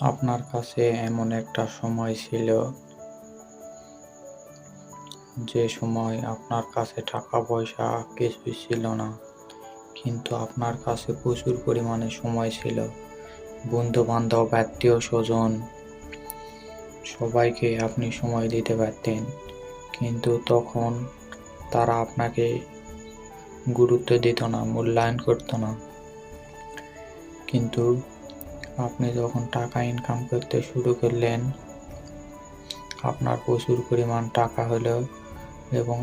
আপনার কাছে এমন একটা সময় ছিল? যে সময় আপনার কাছে টাকা পয়সা কিছুই ছিল না, কিন্তু আপনার কাছে প্রচুর পরিমাণে সময় ছিল। বন্ধু বান্ধব আত্মীয় স্বজন, সবাইকে আপনি সময় দিতে পারতেন, কিন্তু তখন তারা আপনাকে গুরুত্ব দিত না, মূল্যায়ন করতো না। কিন্তু আপনি যখন টাকা ইনকাম করতে শুরু করলেন, আপনার প্রচুর পরিমাণ টাকা হলো এবং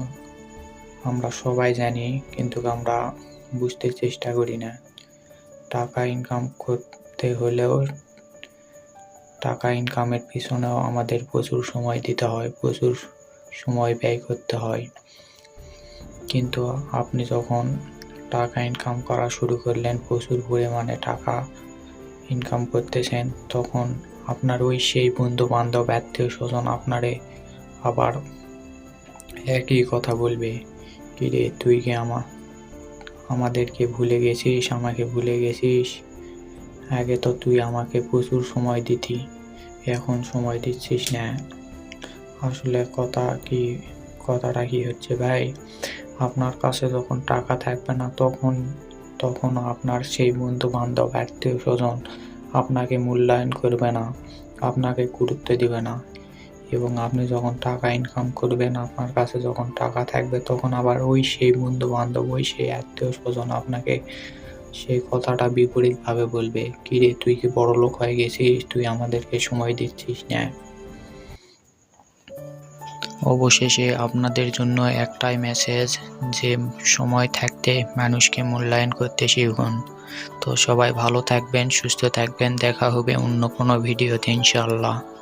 আমরা সবাই জানি কিন্তু আমরা বুঝতে চেষ্টা করি না। টাকা ইনকাম করতে হলেও টাকা ইনকামের পিছনেও আমাদের প্রচুর সময় দিতে হয়, প্রচুর সময় ব্যয় করতে হয়। কিন্তু আপনি যখন টাকা ইনকাম করা শুরু করলেন, প্রচুর পরিমাণে টাকা ইনকাম করতেছেন, তখন আপনার ওই সেই বন্ধু বান্ধব আত্মীয় স্বজন আপনারে আবার একই কথা বলবে, কিরে, তুই কি আমার আমাদেরকে ভুলে গেছিস, আমাকে ভুলে গেছিস? আগে তো তুই আমাকে প্রচুর সময় দিতি, এখন সময় দিচ্ছিস না। আসলে কথা কি, কথাটা কি হচ্ছে ভাই? আপনার কাছে যখন টাকা থাকবে না, তখন তখন আপনার সেই বন্ধু বান্ধব আত্মীয় স্বজন আপনাকে মূল্যায়ন করবে না, আপনাকে গুরুত্ব দিবে না। এবং আপনি যখন টাকা ইনকাম করবেন, আপনার কাছে যখন টাকা থাকবে, তখন আবার ওই সেই বন্ধু বান্ধব ওই সেই আত্মীয় স্বজন আপনাকে সেই কথাটা বিপরীতভাবে বলবে, কিরে, তুই কি বড় লোক হয়ে গেছিস? তুই আমাদেরকে সময় দিচ্ছিস না অবশেষে আপনাদের জন্য একটাই মেসেজ যে সময় থাকতে মানুষকে মূল্যায়ন করতে শিখুন। তো সবাই ভালো থাকবেন, সুস্থ থাকবেন, দেখা হবে অন্য কোনো ভিডিওতে ইনশাআল্লাহ।